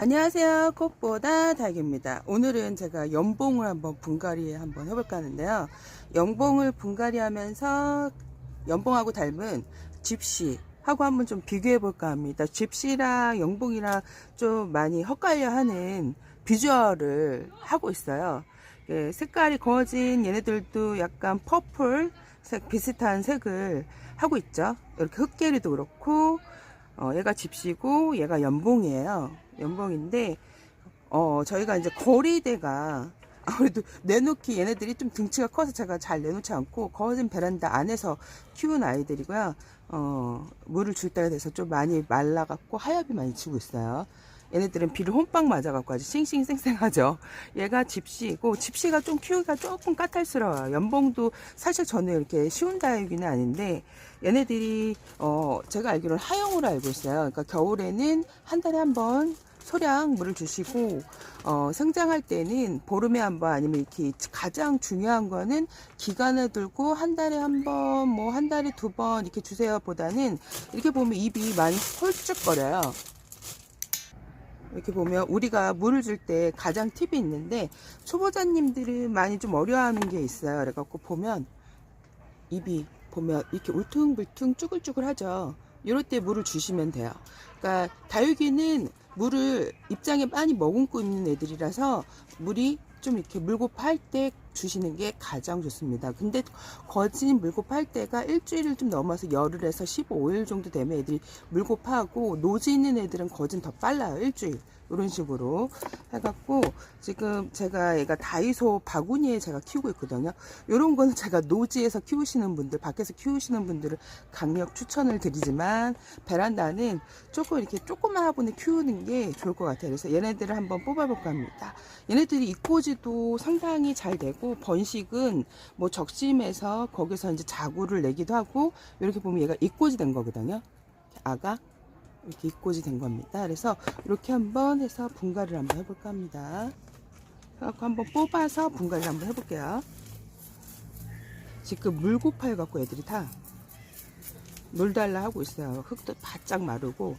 안녕하세요. 꽃보다 닭입니다. 오늘은 제가 연봉을 한번 분갈이 한번 해볼까 하는데요. 연봉을 분갈이 하면서 연봉하고 닮은 집시 하고 한번 좀 비교해 볼까 합니다. 집시랑 연봉이랑 좀 많이 헛갈려 하는 비주얼을 하고 있어요. 예, 색깔이 거진 얘네들도 약간 퍼플 색 비슷한 색을 하고 있죠. 이렇게 흑계리도 그렇고 어, 얘가 집시고 얘가 연봉이에요. 연봉인데 어, 저희가 이제 거리대가 아무래도 내놓기 얘네들이 좀 등치가 커서 제가 잘 내놓지 않고 거진 베란다 안에서 키운 아이들이고요. 어, 물을 줄 때가 돼서 좀 많이 말라갖고 하엽이 많이 지고 있어요. 얘네들은 비를 홈빵 맞아갖고 아주 싱싱쌩쌩하죠. 얘가 집시고 집시가 좀 키우기가 조금 까탈스러워요. 연봉도 사실 저는 이렇게 쉬운 다육이는 아닌데 얘네들이 어 제가 알기로는 하용으로 알고 있어요. 그러니까 겨울에는 한 달에 한 번 소량 물을 주시고 어 성장할 때는 보름에 한 번 아니면 이렇게 가장 중요한 거는 기간을 들고 한 달에 한 번 뭐 한 달에 두 번 이렇게 주세요 보다는 이렇게 보면 입이 많이 홀쭉거려요. 이렇게 보면 우리가 물을 줄 때 가장 팁이 있는데 초보자님들은 많이 좀 어려워하는 게 있어요. 그래갖고 보면 입이 보면 이렇게 울퉁불퉁 쭈글쭈글하죠. 이럴 때 물을 주시면 돼요. 그러니까 다육이는 물을 입장에 많이 머금고 있는 애들이라서 물이 좀 이렇게 물고 팔 때 주시는 게 가장 좋습니다. 근데 거진 물고 팔 때가 일주일을 좀 넘어서 열흘에서 15일 정도 되면 애들이 물고 파고 노지 있는 애들은 거진 더 빨라요. 일주일. 이런 식으로 해갖고 지금 제가 얘가 다이소 바구니에 제가 키우고 있거든요. 이런 거는 제가 노지에서 키우시는 분들, 밖에서 키우시는 분들을 강력 추천을 드리지만 베란다는 조금 이렇게 조그만 화분에 키우는 게 좋을 것 같아요. 그래서 얘네들을 한번 뽑아볼까 합니다. 얘네들이 입꼬지도 상당히 잘 되고 번식은 뭐 적심해서 거기서 이제 자구를 내기도 하고 이렇게 보면 얘가 입꼬지 된 거거든요. 아가 이렇게 입꼬지 된 겁니다. 그래서 이렇게 한번 해서 분갈이를 한번 해볼까 합니다. 그래갖고 한번 뽑아서 분갈이를 한번 해볼게요. 지금 물고파여 갖고 애들이 다 물 달라 하고 있어요. 흙도 바짝 마르고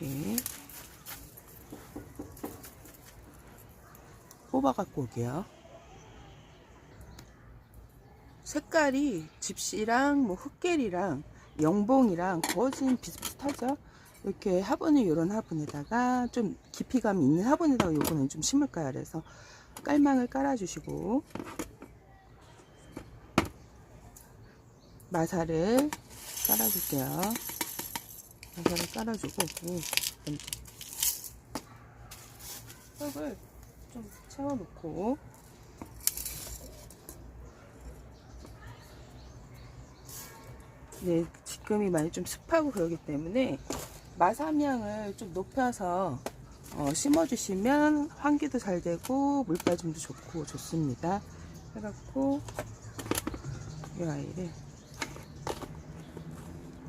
이렇게 뽑아 갖고 올게요. 색깔이 집시랑 뭐 흑계리랑 영봉이랑 거진 비슷비슷하죠. 이렇게 화분을 이런 화분에다가 좀 깊이감 있는 화분에다가 요거는 좀 심을까요? 그래서 깔망을 깔아주시고 마사를 깔아줄게요. 마사를 깔아주고 오, 흙을 좀 채워놓고 네, 지금이 많이 좀 습하고 그러기 때문에 마삼향을 좀 높여서 어, 심어주시면 환기도 잘 되고 물빠짐도 좋고 좋습니다. 해갖고 이 아이를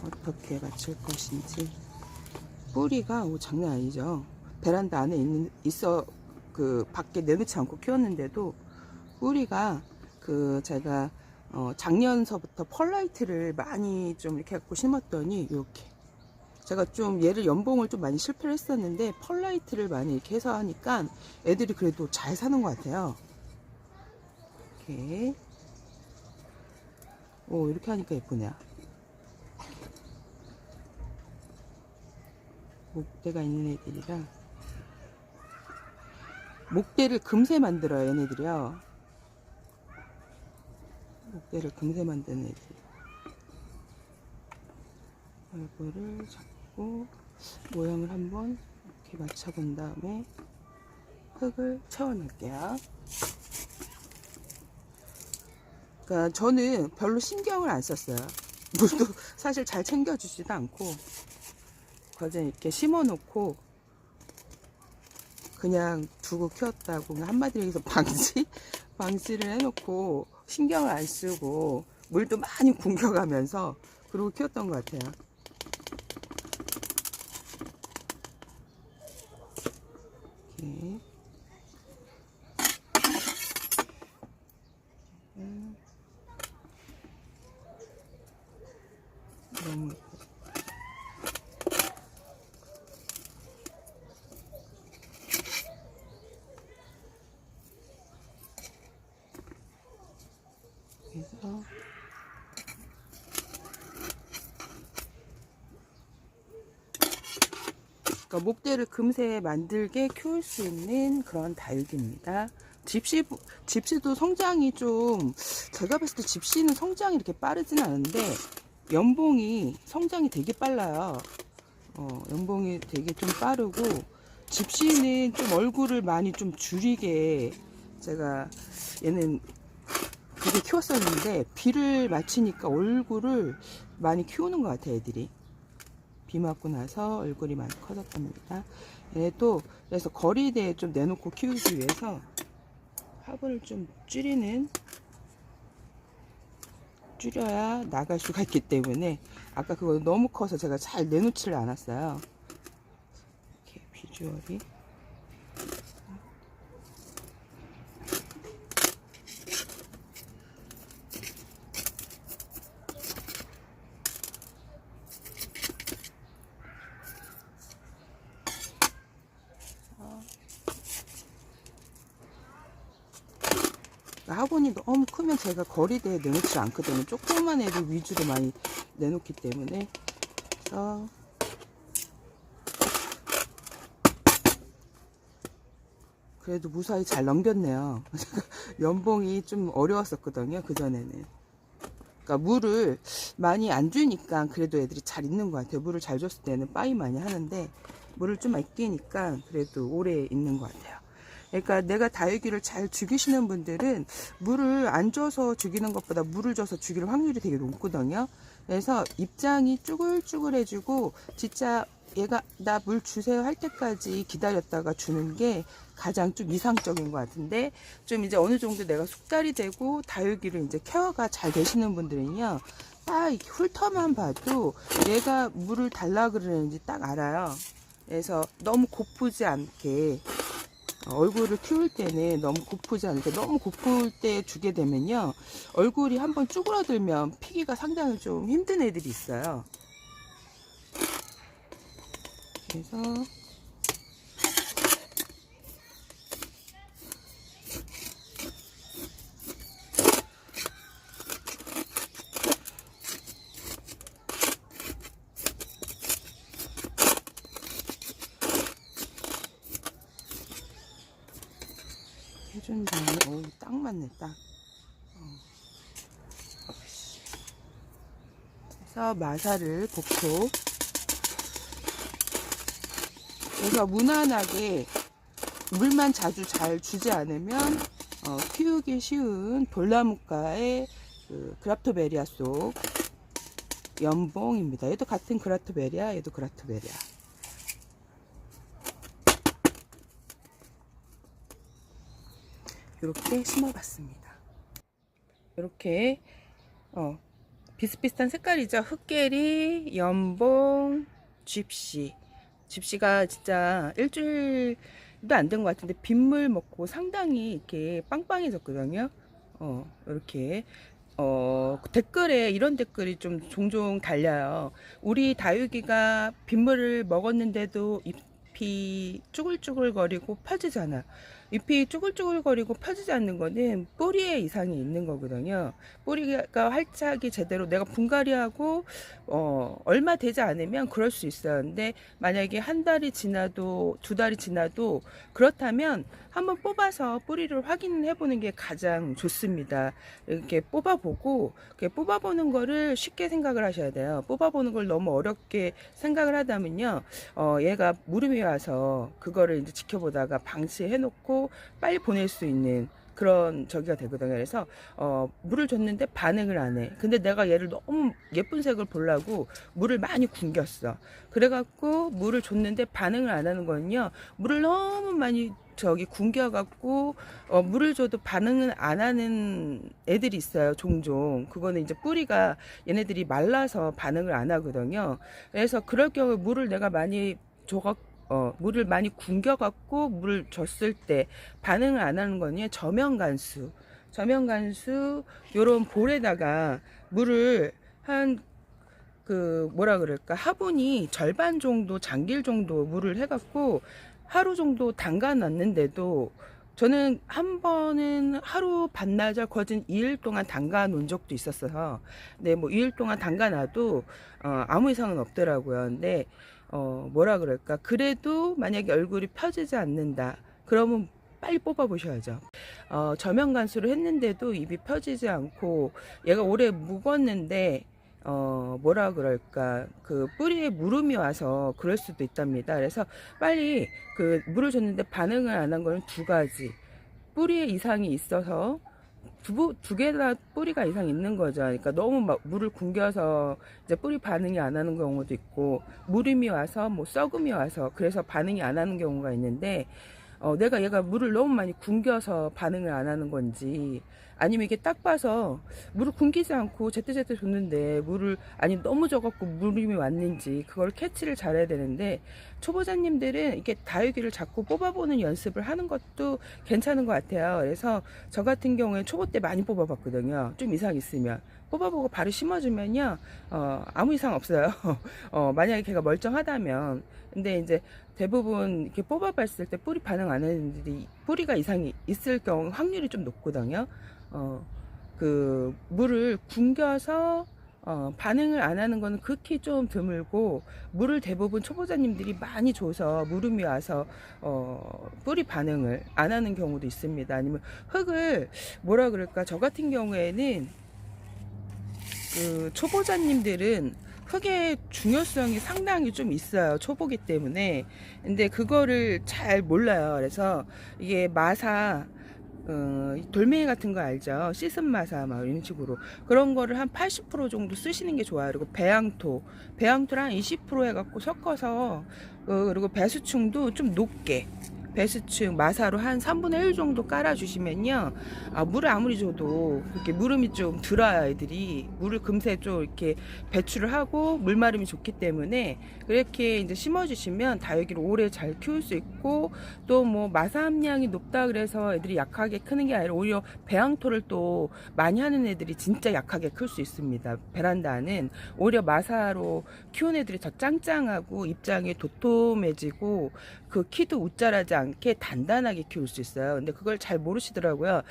어떻게 맞출 것인지 뿌리가 오, 장난 아니죠. 베란다 안에 있는 있어 그 밖에 내놓지 않고 키웠는데도 뿌리가 그 제가 어, 작년서부터 펄라이트를 많이 좀 이렇게 갖고 심었더니 이렇게 제가 좀 얘를 연봉을 좀 많이 실패를 했었는데 펄라이트를 많이 이렇게 해서 하니까 애들이 그래도 잘 사는 것 같아요. 이렇게 오 이렇게 하니까 예쁘네요. 목대가 있는 애들이라 목대를 금세 만들어요 얘네들이요. 목대를 금세 만드는 애들. 얼굴을 잡고 모양을 한번 이렇게 맞춰본 다음에 흙을 채워낼게요. 그러니까 저는 별로 신경을 안 썼어요. 물도 사실 잘 챙겨주지도 않고 거저 이렇게 심어놓고 그냥 두고 키웠다고 한마디로 해서 방지 방지를 해놓고 신경을 안 쓰고 물도 많이 굶겨가면서 그러고 키웠던 것 같아요. 이렇게. 그러니까 목대를 금세 만들게 키울 수 있는 그런 다육입니다. 집시 집시도 성장이 좀 제가 봤을 때 집시는 성장이 이렇게 빠르진 않은데 연봉이 성장이 되게 빨라요. 어, 연봉이 되게 좀 빠르고 집시는 좀 얼굴을 많이 좀 줄이게 제가 얘는 되게 키웠었는데 비를 맞히니까 얼굴을 많이 키우는 것 같아요 애들이 비 맞고 나서 얼굴이 많이 커졌답니다. 얘도 그래서 거리대에 좀 내놓고 키우기 위해서 화분을 좀 줄이는 줄여야 나갈 수가 있기 때문에 아까 그거 너무 커서 제가 잘 내놓지를 않았어요. 이렇게 비주얼이 화분이 너무 크면 제가 거리대에 내놓지 않거든요. 조그만 애들 위주로 많이 내놓기 때문에 그래서 그래도 무사히 잘 넘겼네요. 연봉이 좀 어려웠었거든요. 그전에는. 그러니까 물을 많이 안 주니까 그래도 애들이 잘 있는 것 같아요. 물을 잘 줬을 때는 빠이 많이 하는데 물을 좀 아끼니까 그래도 오래 있는 것 같아요. 그러니까 내가 다육이를 잘 죽이시는 분들은 물을 안 줘서 죽이는 것보다 물을 줘서 죽일 확률이 되게 높거든요. 그래서 입장이 쭈글쭈글해지고 진짜 얘가 나 물 주세요 할 때까지 기다렸다가 주는 게 가장 좀 이상적인 것 같은데 좀 이제 어느 정도 내가 숙달이 되고 다육이를 이제 케어가 잘 되시는 분들은요 딱 훑어만 봐도 얘가 물을 달라 그러는지 딱 알아요. 그래서 너무 고프지 않게 얼굴을 키울 때는 너무 고프지 않게 너무 고플 때 주게 되면요. 얼굴이 한번 쭈그러들면 피기가 상당히 좀 힘든 애들이 있어요. 그래서 해준 다음에 어우 딱 맞네 딱 어. 마사를 볶고 그래서 무난하게 물만 자주 잘 주지 않으면 어, 키우기 쉬운 돌나무과의 그 그라토베리아 속 연봉입니다. 얘도 같은 그라토베리아, 얘도 그라토베리아. 이렇게 심어봤습니다. 이렇게 어, 비슷비슷한 색깔이죠. 흑계리, 연봉, 쥐씨. 쥐씨가 진짜 일주일도 안 된 것 같은데 빗물 먹고 상당히 이렇게 빵빵해졌거든요. 어, 이렇게 어, 댓글에 이런 댓글이 좀 종종 달려요. 우리 다육이가 빗물을 먹었는데도 잎이 쭈글쭈글거리고 펴지잖아. 잎이 쭈글쭈글거리고 펴지지 않는 거는 뿌리에 이상이 있는 거거든요. 뿌리가 활착이 제대로 내가 분갈이하고 어, 얼마 되지 않으면 그럴 수 있어요. 근데 만약에 한 달이 지나도 두 달이 지나도 그렇다면 한번 뽑아서 뿌리를 확인해 보는 게 가장 좋습니다. 이렇게 뽑아보고 이렇게 뽑아보는 거를 쉽게 생각을 하셔야 돼요. 뽑아보는 걸 너무 어렵게 생각을 하다면요, 어, 얘가 무릎이 와서 그거를 이제 지켜보다가 방치해 놓고 빨리 보낼 수 있는 그런 저기가 되거든요. 그래서 어, 물을 줬는데 반응을 안 해. 근데 내가 얘를 너무 예쁜 색을 보려고 물을 많이 굶겼어. 그래갖고 물을 줬는데 반응을 안 하는 거는요. 물을 너무 많이 저기 굶겨갖고 어, 물을 줘도 반응은 안 하는 애들이 있어요. 종종 그거는 이제 뿌리가 얘네들이 말라서 반응을 안 하거든요. 그래서 그럴 경우에 물을 내가 많이 줘갖고 어, 물을 많이 굶겨갖고 물을 줬을 때 반응을 안 하는 거는 저면간수. 저면간수, 요런 볼에다가 물을 한, 그, 뭐라 그럴까, 화분이 절반 정도, 잠길 정도 물을 해갖고 하루 정도 담가 놨는데도 저는 한 번은 하루 반나절 거진 2일 동안 담가 놓은 적도 있었어서, 네, 뭐 2일 동안 담가 놔도, 어, 아무 이상은 없더라고요. 근데, 어, 뭐라 그럴까. 그래도 만약에 얼굴이 펴지지 않는다. 그러면 빨리 뽑아보셔야죠. 어, 저면 간수를 했는데도 입이 펴지지 않고, 얘가 오래 묵었는데, 어, 뭐라 그럴까. 그 뿌리에 무름이 와서 그럴 수도 있답니다. 그래서 빨리 그 물을 줬는데 반응을 안 한 거는 두 가지. 뿌리에 이상이 있어서 두, 두 개나 뿌리가 이상 있는 거죠. 그러니까 너무 막 물을 굶겨서 이제 뿌리 반응이 안 하는 경우도 있고, 무름이 와서 뭐 썩음이 와서 그래서 반응이 안 하는 경우가 있는데, 어, 내가 얘가 물을 너무 많이 굶겨서 반응을 안 하는 건지, 아니면 이게 딱 봐서 물을 굶기지 않고 제때제때 줬는데 물을 아니 너무 적었고 물음이 왔는지 그걸 캐치를 잘해야 되는데 초보자님들은 이렇게 다육이를 자꾸 뽑아보는 연습을 하는 것도 괜찮은 것 같아요. 그래서 저 같은 경우에 초보 때 많이 뽑아봤거든요. 좀 이상 있으면 뽑아보고 바로 심어주면요 어, 아무 이상 없어요. 어, 만약에 걔가 멀쩡하다면 근데 이제 대부분 이렇게 뽑아봤을 때 뿌리 반응 안 하는 애들이 뿌리가 이상이 있을 경우 확률이 좀 높거든요. 어, 그 물을 굶겨서 어, 반응을 안 하는 거는 극히 좀 드물고 물을 대부분 초보자님들이 많이 줘서 물음이 와서 어, 뿌리 반응을 안 하는 경우도 있습니다. 아니면 흙을 뭐라 그럴까 저 같은 경우에는 그 초보자님들은 흙의 중요성이 상당히 좀 있어요. 초보기 때문에. 근데 그거를 잘 몰라요. 그래서 이게 마사 어, 돌멩이 같은 거 알죠? 씻은 마사 막 이런 식으로 그런 거를 한 80% 정도 쓰시는 게 좋아요. 그리고 배양토, 배양토를 한 20% 해갖고 섞어서 어, 그리고 배수충도 좀 높게 배수층 마사로 한 3분의 1 정도 깔아주시면요. 아, 물을 아무리 줘도 이렇게 물음이 좀 들어야 애들이 물을 금세 좀 이렇게 배출을 하고 물마름이 좋기 때문에 그렇게 이제 심어주시면 다육이를 오래 잘 키울 수 있고 또 뭐 마사 함량이 높다 그래서 애들이 약하게 크는 게 아니라 오히려 배양토를 또 많이 하는 애들이 진짜 약하게 클 수 있습니다. 베란다는 오히려 마사로 키운 애들이 더 짱짱하고 입장이 도톰해지고 그 키도 웃자라지 않게 단단하게 키울 수 있어요. 근데 그걸 잘 모르시더라고요.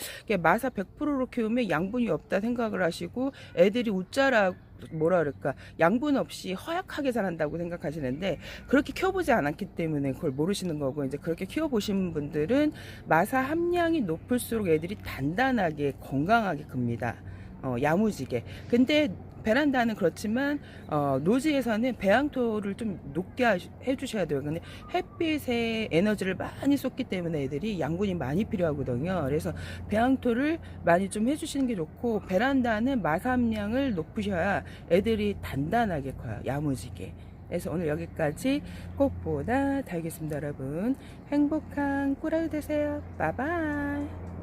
마사 100%로 키우면 양분이 없다 생각을 하시고 애들이 웃자라 뭐라 그럴까 양분 없이 허약하게 자란다고 생각하시는데 그렇게 키워보지 않았기 때문에 그걸 모르시는 거고 이제 그렇게 키워보신 분들은 마사 함량이 높을수록 애들이 단단하게 건강하게 큽니다. 어, 야무지게. 근데 베란다는 그렇지만 어, 노지에서는 배양토를 좀 높게 하시- 해주셔야 돼요. 근데 햇빛에 에너지를 많이 쏟기 때문에 애들이 양분이 많이 필요하거든요. 그래서 배양토를 많이 좀 해주시는 게 좋고 베란다는 마삼량을 높으셔야 애들이 단단하게 커요. 야무지게. 그래서 오늘 여기까지 꼭보다 달겠습니다, 여러분. 행복한 꿀하루 되세요. 바이바이.